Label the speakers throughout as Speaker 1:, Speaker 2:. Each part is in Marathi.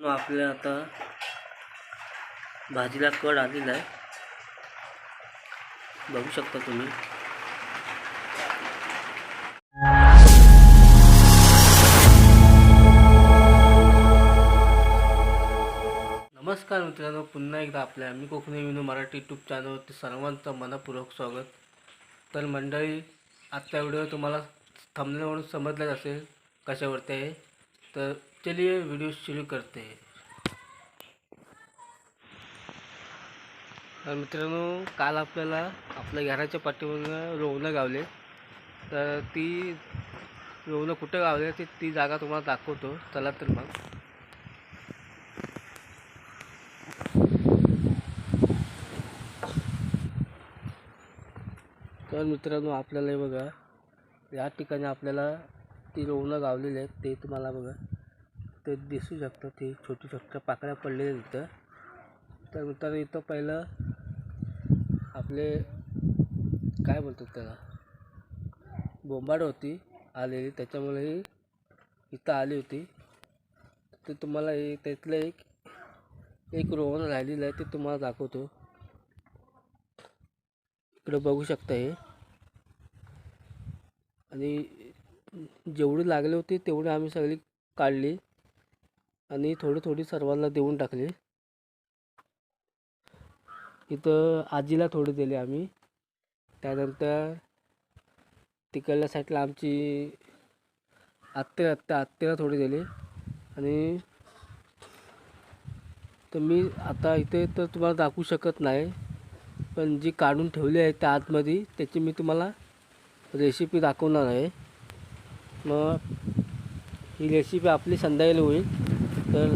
Speaker 1: मग आपल्या आता भाजीला कड आलेला आहे. बघू शकता तुम्ही. नमस्कार मित्रांनो पुन्हा एकदा आपल्या मी कोकणी विनू मराठी यूट्यूब चॅनलवरती सर्वांचं मनपूर्वक स्वागत. तर मंडळी आजचा व्हिडिओ तुम्हाला थांबण्यावरून समजलाच असेल कशावरती आहे. तर चलिए वीडियो शुरू करते हैं। तर मित्रांनो काल आपल्याला आपल्या घराच्या पाठीवरून रोवणं गावले. तर ती रोवणं कुठं गावले ती ती जागा तुम्हाला दाखवतो. चला तर मग. तर मित्रांनो आपल्याला बघा या ठिकाणी आपल्याला ती रोवणं गावलेली आहेत ते तुम्हाला बघा. ते दिसू शकतं. ते छोटी छोट्या पाकळ्या पडलेल्या तिथं. इथं तर इथं पहिलं आपले काय बोलतात त्याला? बोंबाड होती आलेली. त्याच्यामुळे ही इथं आली होती. ते तुम्हाला हे त्यातलं एक एक रोवण राहिलेलं आहे ते तुम्हाला दाखवतो. इकडे बघू शकता हे. आणि जेवढी लागली होती तेवढी आम्ही सगळी काढली. आणि थोडी थोडी सर्वांना देऊन टाकली. इथं आजीला थोडी दिली आम्ही. त्यानंतर तिकडल्या साईडला आमची आत्ते आत्त्या आत्तेला थोडी दिली. आणि तर मी आता इथे तर तुम्हाला दाखवू शकत नाही पण जी काढून ठेवली आहे त्या आतमध्ये त्याची मी तुम्हाला रेसिपी दाखवणार आहे. मग ही रेसिपी आपली संध्याकाळी होईल. तर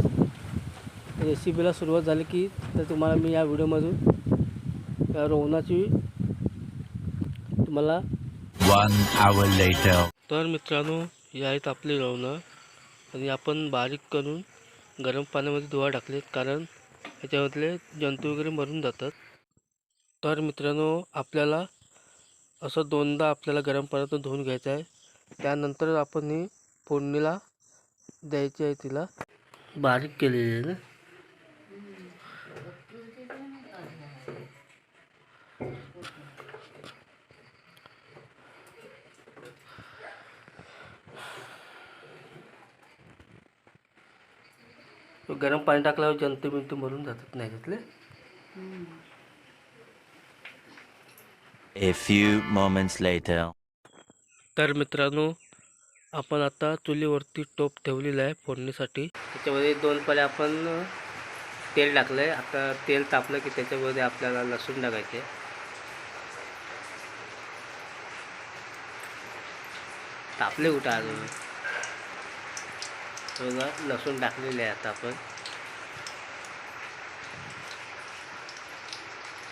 Speaker 1: रेसिपीला सुरुवात झाली की तर तुम्हाला मी या व्हिडिओमधून या रोवणाची तुम्हाला. तर मित्रांनो हे आहेत आपली रवणं आणि आपण बारीक करून गरम पाण्यामध्ये धुवा टाकलेत कारण याच्यामधले जंतू वगैरे मरून जातात. तर मित्रांनो आपल्याला असं दोनदा आपल्याला गरम पाण्यातून धुवून घ्यायचं आहे. त्यानंतर आपण ही फोडणीला द्यायची आहे तिला. बारीक केलेली आहे ना गरम पाणी टाकल्यावर जंतू बिंतू मरून जातात नाही त्यातले
Speaker 2: A few moments later.
Speaker 1: तर मित्रांनो आपण आता चुलीवरती टोप ठेवलेला आहे फोडणीसाठी. त्याच्यामध्ये दोन पळे आपण तेल टाकलं आहे आता तेल तापलं की त्याच्यामध्ये आपल्याला लसूण टाकायचे. तापले कुठं अजून? बघा लसूण टाकलेले आहे आता आपण.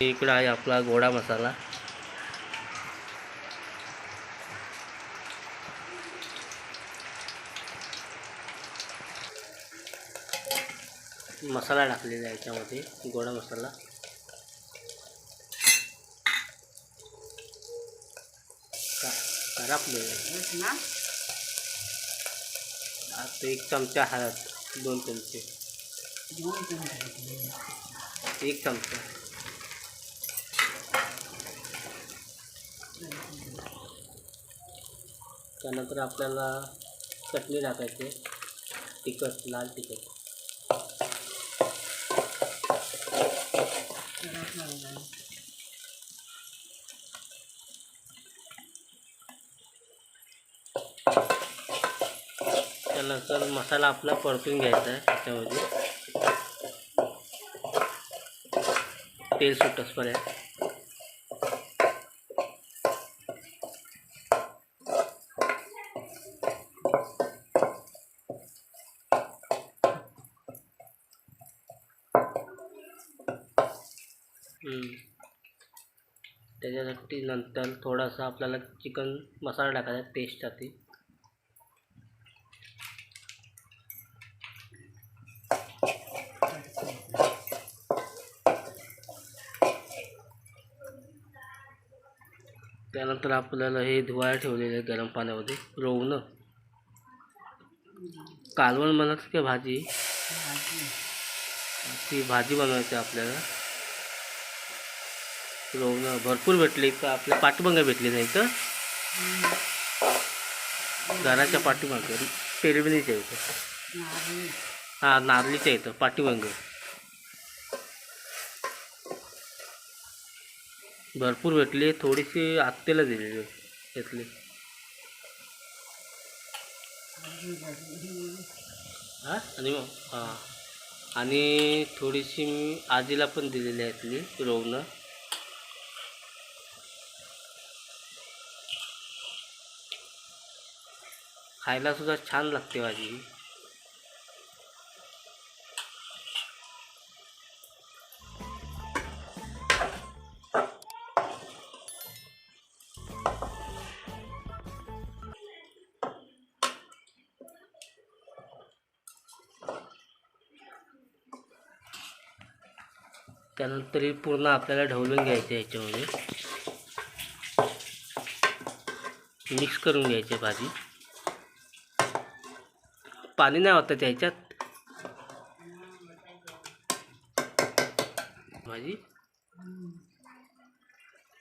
Speaker 1: इकडं आहे आपला गोडा मसाला. मसाला टाकलेला आहे याच्यामध्ये गोडा मसाला. करापलेला आता एक चमचा हळद दोन चमचे. एक चमचा. त्यानंतर आपल्याला चटणी टाकायची तिखट लाल तिखट. त्यानंतर मसाला आपला परतून घ्यायचा आहे त्याच्यामध्ये. तेल सुटसपर्यंत. त्याच्यासाठी नंतर थोडासा आपल्याला चिकन मसाला टाकायचा टेस्टसाठी त्यानंतर आपल्याला हे धुवायला ठेवलेलं आहे गरम पाण्यामध्ये रोवणं. कालवण म्हणत की भाजी? ती भाजी बनवायची आपल्याला. रोवणं भरपूर भेटले तर आपल्या पाठीमागं भेटली नाही तर घराच्या पाठीमागं पेरविणीच्या इथं. हां नारलीच्या इथं पाठीमागं. भरपूर भेटली थोडीशी आत्तेला दिलेली घेतली. हां आणि मग हां. आणि थोडीशी मी आजीला पण दिलेली आहेत मी रोवणं. खायला सुद्धा छान लागते भाजी. त्यानंतर पूर्ण आपल्याला ढवलून घ्यायचं याच्यामध्ये. मिक्स करून घ्यायची आहे भाजी. पाणी नाही होतं त्याच्यात. भाजी.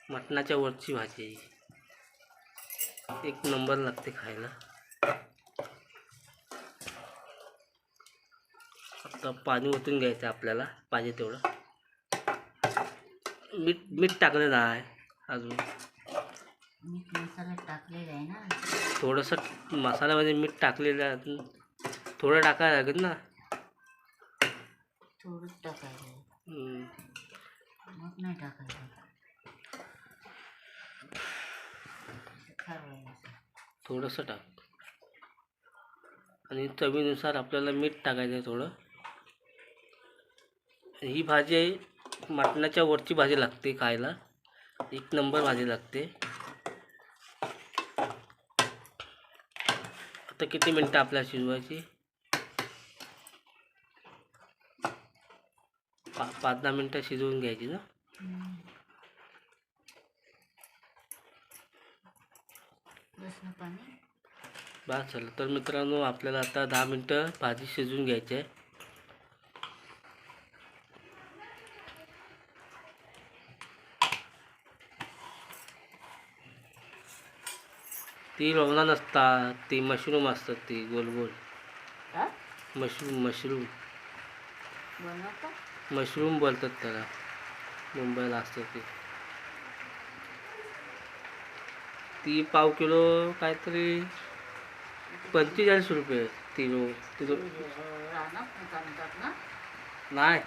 Speaker 1: मटणाच्या वरची भाजी. एक नंबर लागते खायला. आता पाणी ओतून घ्यायचं आपल्याला पाहिजे तेवढं. मीठ मीठ टाकलेलं आहे अजून.
Speaker 3: मीठ मसाला टाकलेला आहे ना?
Speaker 1: थोडंसं मसाल्यामध्ये मीठ टाकलेलं आहे थोडं टाकायला लागेल ना
Speaker 3: थोडंच टाकायचं आहे.
Speaker 1: हम्म.
Speaker 3: मग नाही टाकायचं ठरवायचं.
Speaker 1: थोडंसं टाक आणि चवीनुसार आपल्याला मीठ टाकायचं आहे थोडं ही भाजी आहे मटणाच्या वरची भाजी लागते खायला एक नंबर भाजी लागते आता किती मिनटं आपल्याला शिजवायची पाच दहा मिनटं शिजवून घ्यायची ना.
Speaker 3: बस
Speaker 1: झालं. तर मित्रांनो आपल्याला आता दहा मिनटं भाजी शिजवून घ्यायची आहे. ती रोवणा नसतात ती मशरूम असतात ती गोल गोल? Mushroom mushroom. मशरूम बोलतात त्याला. मुंबईला असतात ते. ती पाव किलो काहीतरी पंचेचाळीस रुपये ती रो ती रो
Speaker 3: रानात आणतात ना?
Speaker 1: नाही.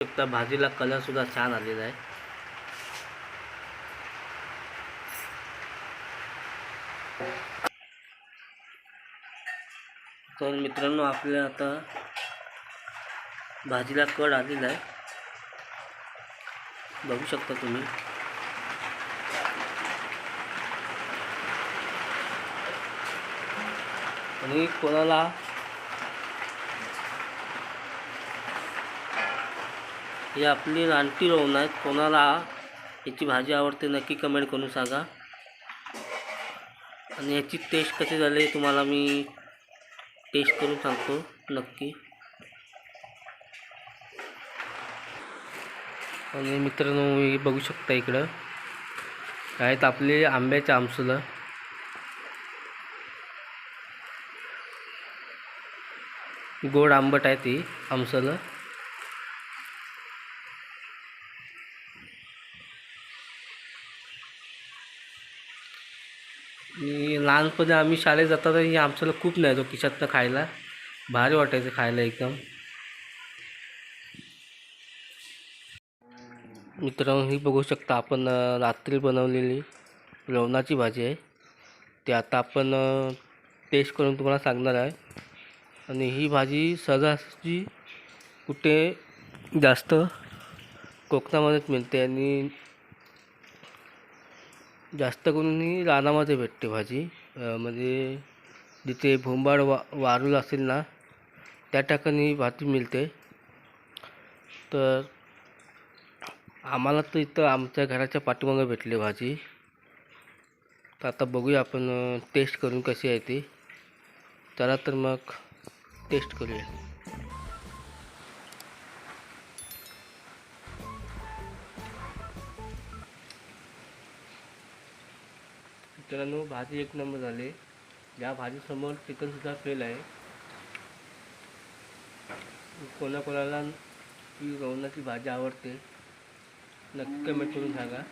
Speaker 1: शकता भाजीला कलर सुद्धा छान आलेला आहे. तर मित्रांनो आपल्या आता भाजीला कड आलेला आहे. बघू शकता तुम्ही. आणि कोणाला ही आपली रानटी रोवण आहेत. कोणाला याची भाजी आवडते नक्की कमेंट करून सांगा. आणि याची टेस्ट कशी झाली तुम्हाला मी टेस्ट करून सांगतो नक्की. आणि मित्रांनो हे बघू शकता इकडं. आहेत आपले आंब्याच्या आमसुलं. गोड आंबट आहे ती आमसलं आणि लहानपणी आम्ही शाळेत जाताना हे आमच्याला खूप न्यायचो खिशातनं खायला. भारी वाटायचं खायला एकदम. मित्रांनो ही बघू शकता आपण रात्री बनवलेली लवणाची भाजी आहे. ती आता आपण टेस्ट करून तुम्हाला सांगणार आहे. आणि ही भाजी सहजासहजी कुठे जास्त कोकणामध्येच मिळते आणि जास्त करून ही रानामध्ये भेटते भाजी. म्हणजे जिथे भोंबाड वा वारूळ असेल ना त्या ठिकाणी भाती भाजी मिळते. तर आम्हाला तर इथं आमच्या घराच्या पाठीमागं भेटली भाजी. तर आता बघूया आपण टेस्ट करून कशी आहे ती. चला तर मग टेस्ट करूया. मित्रांनो भाजी एक नंबर झाली. या भाजीसमोर चिकनसुद्धा फेल आहे. कोणाकोणाला ही रवणाची भाजी आवडते नक्की कमेंट करून सांगा.